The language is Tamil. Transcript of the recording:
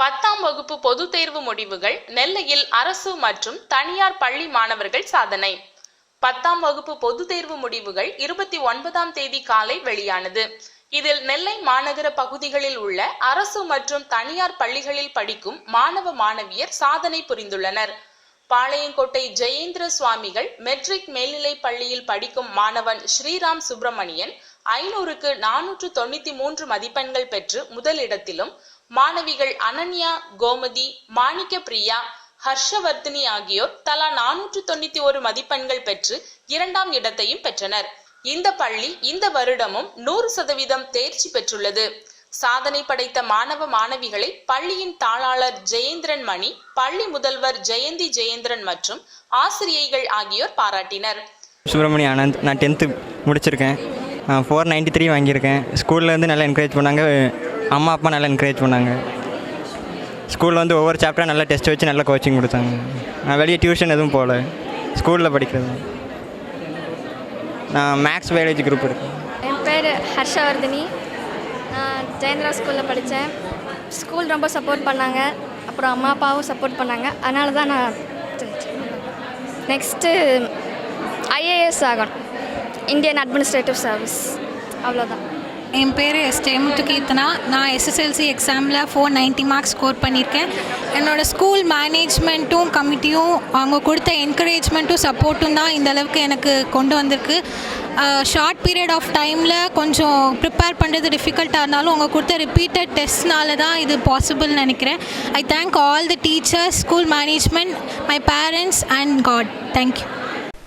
பத்தாம் வகுப்பு பொதுத் தேர்வு முடிவுகள் நெல்லையில் அரசு மற்றும் தனியார் பள்ளி மாணவர்கள் சாதனை. பத்தாம் வகுப்பு பொதுத் தேர்வு முடிவுகள் இருபத்தி ஒன்பதாம் தேதி காலை வெளியானது. இதில் நெல்லை மாநகர பகுதிகளில் உள்ள அரசு மற்றும் தனியார் பள்ளிகளில் படிக்கும் மாணவ மாணவியர் சாதனை புரிந்துள்ளனர். பாளையங்கோட்டை ஜெயேந்திர சுவாமிகள் மெட்ரிக் மேல்நிலைப் பள்ளியில் படிக்கும் மாணவன் ஸ்ரீராம் சுப்பிரமணியன் ஐநூறுக்கு நானூற்று தொண்ணூத்தி மூன்று மதிப்பெண்கள் பெற்று முதலிடத்திலும் மாணவிகள் அனன்யா கோமதி மாணிக்க பிரியா ஹர்ஷவர்த்தினி ஆகியோர் தலா நானூற்று தொண்ணூத்தி ஒரு மதிப்பெண்கள் பெற்று இரண்டாம் இடத்தையும் பெற்றனர். இந்த பள்ளி இந்த வருடமும் நூறு சதவீதம் தேர்ச்சி பெற்றுள்ளது. சாதனை படைத்த மாணவ மாணவிகளை பள்ளியின் தாளாளர் ஜெயேந்திரன் மணி பள்ளி முதல்வர் ஜெயந்தி ஜெயேந்திரன் மற்றும் ஆசிரியைகள் ஆகியோர் பாராட்டினர். சுப்பிரமணிய ஆனந்த் நான் டென்த்து முடிச்சிருக்கேன். ஃபோர் நைன்ட்டி த்ரீ வாங்கியிருக்கேன். ஸ்கூல்லேருந்து நல்லா என்கரேஜ் பண்ணாங்க. அம்மா அப்பா நல்லா என்கரேஜ் பண்ணாங்க. ஸ்கூலில் வந்து ஒவ்வொரு சாப்டராக நல்லா டெஸ்ட் வச்சு நல்லா கோச்சிங் கொடுத்தாங்க. நான் வெளியே டியூஷன் எதுவும் போகல. ஸ்கூலில் படிக்கிறது. நான் மேக்ஸ் பயாலஜி குரூப் இருக்கேன் என் பேர் ஹர்ஷவர்தினி. நான் ஜெயந்திரா ஸ்கூலில் படித்தேன். ஸ்கூல் ரொம்ப சப்போர்ட் பண்ணாங்க. அப்புறம் அம்மா அப்பாவும் சப்போர்ட் பண்ணாங்க. அதனால தான் நான் நெக்ஸ்ட்டு ஐஏஎஸ் ஆகணும். இந்தியன் அட்மினிஸ்ட்ரேட்டிவ் சர்வீஸ் அவ்வளோதான் என் பேர் எஸ் ஜெயமுத்து கீர்த்தனா நான் எஸ்எஸ்எல்சி எக்ஸாமில் ஃபோர் நைன்ட்டி மார்க்ஸ் ஸ்கோர் பண்ணியிருக்கேன் என்னோடய ஸ்கூல் மேனேஜ்மெண்ட்டும் கமிட்டியும் அவங்க கொடுத்த என்கரேஜ்மெண்ட்டும் சப்போர்ட்டும் தான் இந்த அளவுக்கு எனக்கு கொண்டு வந்திருக்கு. ஷார்ட் பீரியட் ஆஃப் டைமில் கொஞ்சம் ப்ரிப்பேர் பண்ணுறது டிஃபிகல்ட்டாக இருந்தாலும் அவங்க கொடுத்த ரிப்பீட்டட் டெஸ்ட்னால தான் இது பாசிபிள்னு நினைக்கிறேன். I thank all the teachers school management my parents and God thank you